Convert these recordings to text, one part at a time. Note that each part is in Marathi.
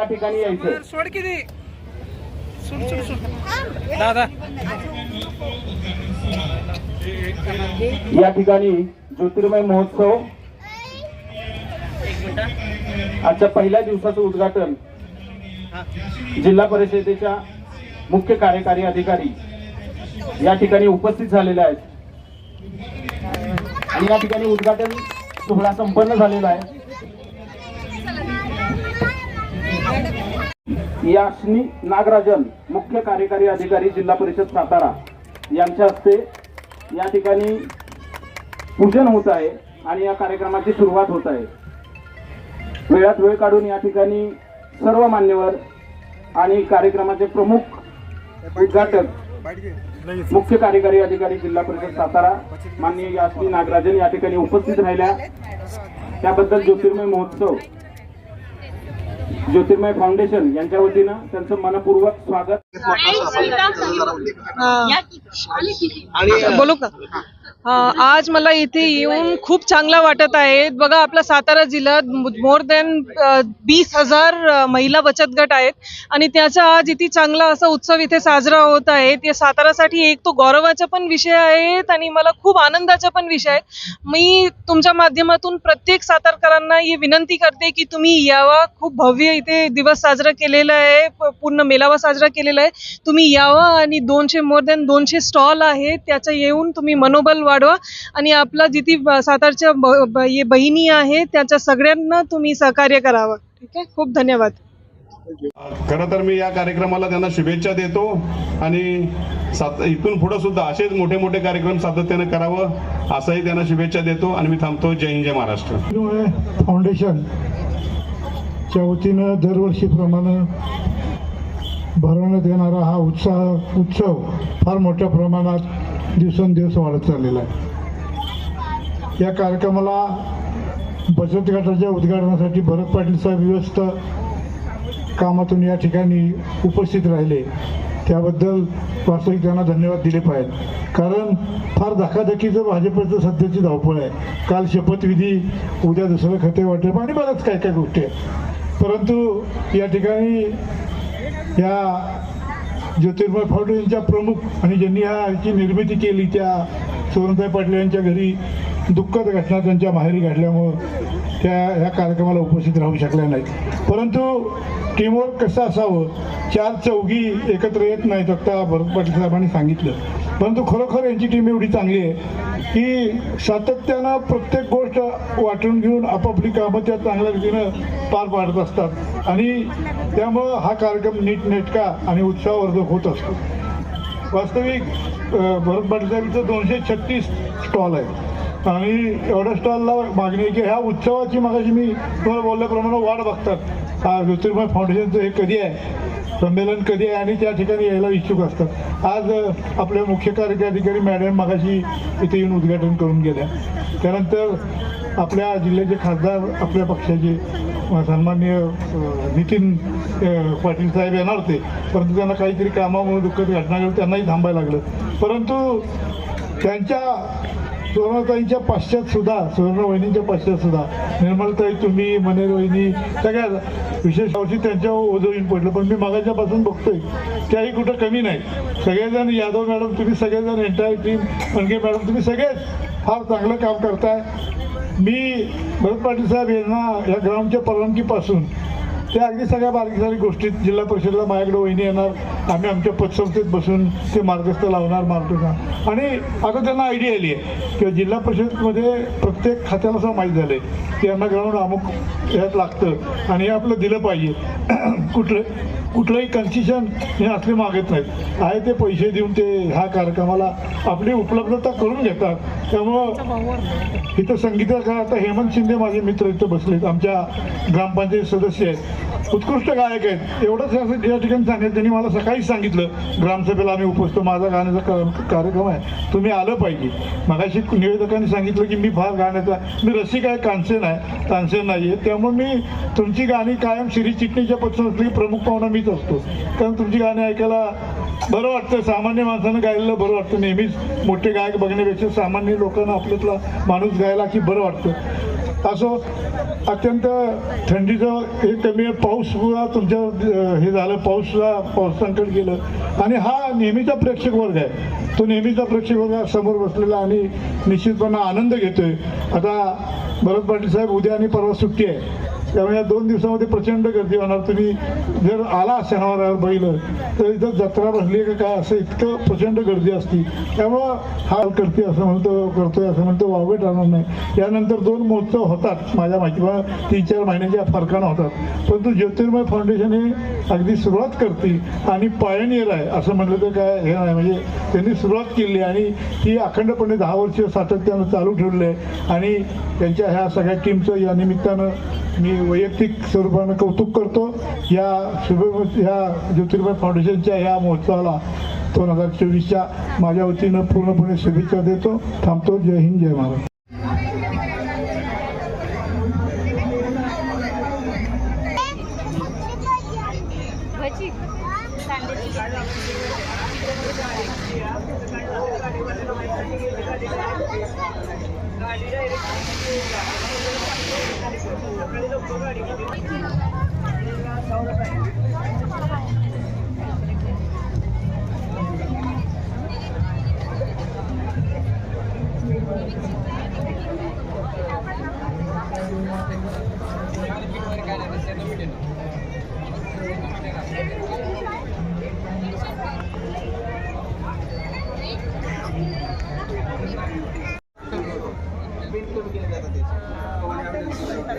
या ठिकाणी यायचं. सोड किती? या ठिकाणी ज्योतिर्मय महोत्सव. आजच्या पहिल्या दिवसाचं उद्घाटन जिल्हा परिषदेच्या मुख्य कार्यकारी अधिकारी या ठिकाणी उपस्थित झालेले आहेत. आणि या ठिकाणी उद्घाटन सोहळा संपन्न झालेला आहे. याशनी नागराजन मुख्य कार्यकारी अधिकारी जिल्हा परिषद सातारा यांच्या हस्ते या ठिकाणी पूजन होत आहे आणि या कार्यक्रमाची सुरुवात होत आहे. वेळात वेळ काढून या ठिकाणी सर्व मान्यवर आणि कार्यक्रमाचे प्रमुख उद्घाटक मुख्य कार्यकारी अधिकारी जिल्हा परिषद सातारा माननीय यास्मी नागराजन या ठिकाणी उपस्थित राहिल्या. त्याबद्दल ज्योतिर्मय महोत्सव ज्योतिर्मय फाउंडेशन यांच्या वतीनं त्यांचं मनपूर्वक स्वागत. बोलू का? हा, आज मला इथे येऊन खूप चांगला वाटत आहे. बघा आपला सातारा जिल्ह्यात मोर दॅन वीस हजार महिला बचत गट आहेत. आणि त्याचा आज इथे चांगला असा उत्सव इथे साजरा होत आहे. ते सातारासाठी एक तो गौरवाचा पण विषय आहेत आणि मला खूप आनंदाचा पण विषय आहे. मी तुमच्या माध्यमातून प्रत्येक सातारकरांना ही विनंती करते की तुम्ही यावा. खूप भव्य इथे दिवस साजरा केलेला आहे. पूर्ण मेळावा साजरा केलेला आहे. तुम्ही यावा आणि दोनशे मोर दॅन दोनशे स्टॉल आहेत. त्याचं येऊन तुम्ही मनोबल वाढवा. आणि आपला जिथे सातारच्या हे बहिणी आहेत त्याच्या सगळ्यांना तुम्ही सहकार्य करावं. ठीक आहे? खूप धन्यवाद. खरं तर मी या कार्यक्रमाला त्यांना शुभेच्छा देतो आणि सात इथून पुढे सुद्धा असेच मोठे मोठे कार्यक्रम सातत्याने करावं असंही त्यांना शुभेच्छा देतो आणि मी थांबतो. जय हिंद जय महाराष्ट्र. फाउंडेशन च्या वतीनं दरवर्षीप्रमाणे भरवण्यात येणारा हा उत्साह उत्सव फार मोठ्या प्रमाणात दिवसेंदिवस वाढत चाललेला आहे. या कार्यक्रमाला बचत गटाच्या उद्घाटनासाठी भरत पाटील साहेब व्यस्त कामातून या ठिकाणी उपस्थित राहिले. त्याबद्दल वास्तविक त्यांना धन्यवाद दिले पाहिजेत. कारण फार धकाधकीचं भाजपचं सध्याची धावपळ आहे. काल शपथविधी उद्या दुसरं खते वाटप आणि बऱ्याच काय काय गोष्टी आहेत. परंतु या ठिकाणी या ज्योतिर्मय फाउंडेशनच्या प्रमुख आणि ज्यांनी ह्या ह्याची निर्मिती केली त्या सुवर्णताई पाटील यांच्या घरी दुःखद घटना त्यांच्या माहेरी घडल्यामुळं त्या ह्या कार्यक्रमाला उपस्थित राहू शकल्या नाहीत. परंतु टीमवर्क कसं असावं चार चौघी एकत्र येत नाहीत आता भरत पाटील साहेबांनी सांगितलं. परंतु खरोखर यांची टीम एवढी चांगली आहे की सातत्यानं प्रत्येक गोष्ट वाटून घेऊन आपापली कामं त्या चांगल्या रीतीनं पार पाडत असतात. आणि त्यामुळं हा कार्यक्रम नीटनेटका आणि उत्साहवर्धक होत असतो. वास्तविक भरत पाटील साहेबचं दोनशे छत्तीस स्टॉल आहे आणि एवढ्या स्टॉलला मागणी आहे की ह्या उत्सवाची मागाशी मी तुम्हाला बोलल्याप्रमाणे वाढ बघतात. हा ज्योतिर्मय फाउंडेशनचं हे कधी आहे? संमेलन कधी आहे? आणि त्या ठिकाणी यायला इच्छुक असतात. आज आपले मुख्य कार्यकारी मॅडम मागाशी इथे येऊन उद्घाटन करून गेल्या. त्यानंतर आपल्या जिल्ह्याचे खासदार आपल्या पक्षाचे अ, सन्माननीय नितीन पाटील साहेब येणार होते. परंतु त्यांना काहीतरी कामामुळे दुःखद घटना घडली त्यांनाही थांबायला लागलं. परंतु त्यांच्या सुवर्णताईंच्या पाश्चात सुद्धा सुवर्ण वहिनींच्या पाश्चात सुद्धा निर्मलताई तुम्ही मनेर वहिनी सगळ्या विशेष वर्षी त्यांच्यावर ओझं येऊन पडलं. पण मी मागाच्यापासून बघतोय त्याही कुठं कमी नाही. सगळेजण यादव मॅडम तुम्ही सगळेजण एंटायर टीम मनगे मॅडम तुम्ही सगळेच फार चांगलं काम करताय. मी भरत पाटील साहेब यांना या ग्राउंडच्या परवानगीपासून त्या अगदी सगळ्या बारीक सारीक गोष्टीत जिल्हा परिषदेला माझ्याकडे वहिनी येणार. आम्ही आमच्या पतसंस्थेत बसून ते मार्गस्थ लावणार मार्गदर्शन आणि आता त्यांना आयडिया आली आहे. की जिल्हा परिषदमध्ये प्रत्येक खात्याला असं माहीत झालं आहे की यांना ग्राउंड अमुक ह्यात लागतं आणि हे आपलं दिलं पाहिजे. कुठलं? कुठलंही कन्सेशन हे असले मागत नाहीत. आहे ते पैसे देऊन ते ह्या कार्यक्रमाला आपली उपलब्धता करून घेतात. त्यामुळं इथं संगीताचा आता हेमंत शिंदे माझे मित्र इथं बसलेत. आमच्या ग्रामपंचायत सदस्य आहेत. उत्कृष्ट गायक आहेत. एवढंच असं या ठिकाणी सांगितलं त्यांनी मला सकाळीच सांगितलं. ग्रामसभेला आम्ही उपस्थित. माझा गाण्याचा का- कार्यक्रम आहे. तुम्ही आलं पाहिजे. मगाशी निवेदकांनी सांगितलं की मी फार गाण्याचा मी रसिक आहे कांसेन आहे तानसेन नाही आहे त्यामुळे मी तुमची गाणी कायम श्री चिटणीच्या पक्षातली प्रमुख पाहुणा नेहमीच असतो. कारण तुमची गाणी ऐकायला बरं वाटतं. सामान्य माणसानं गायलेलं बरं वाटतं. नेहमीच मोठे गायक बघण्यापेक्षा सामान्य लोकांना आपल्यातला माणूस गायला की बरं वाटतं. असो अत्यंत थंडीचं हे कमी आहे. पाऊस सुद्धा तुमच्या हे झालं. पाऊस सुद्धा पावसांकडे गेलं. आणि हा नेहमीचा प्रेक्षक वर्ग आहे. तो नेहमीचा प्रेक्षक वर्ग समोर बसलेला आणि निश्चितपणे आनंद घेतोय. आता भरत पाटील साहेब उद्या आणि परवा सुट्टी आहे. त्यामुळे या दोन दिवसामध्ये प्रचंड गर्दी होणार. तुम्ही जर आला शनिवार बघितलं तर इथं जत्रा भरली का काय? असं इतकं प्रचंड गर्दी असती. त्यामुळं हा करते असं म्हणतो करतोय असं म्हणतो वावगट राहणार नाही. यानंतर दोन महोत्सव होतात माझ्या माहितीला तीन चार महिन्याच्या फरकानं होतात. परंतु ज्योतिर्मय फाउंडेशन हे अगदी सुरुवात करते आणि पायनियर आहे असं म्हटलं तर काय हे नाही. म्हणजे त्यांनी सुरुवात केली आणि ती अखंडपणे दहा वर्ष सातत्यानं चालू ठेवली आहे. आणि त्यांच्या ह्या सगळ्या टीमचं या निमित्तानं मी वैयक्तिक स्वरूपानं कौतुक करतो. या शुभ ह्या ज्योतिर्मय फाउंडेशनच्या ह्या महोत्सवाला दोन हजार चोवीसच्या माझ्या वतीनं पूर्णपणे शुभेच्छा देतो. थांबतो. जय हिंद जय महाराज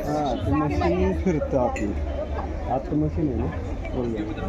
हा ते. मशीन फिरतं आपली. आता मशीन आहे ना? बरोबर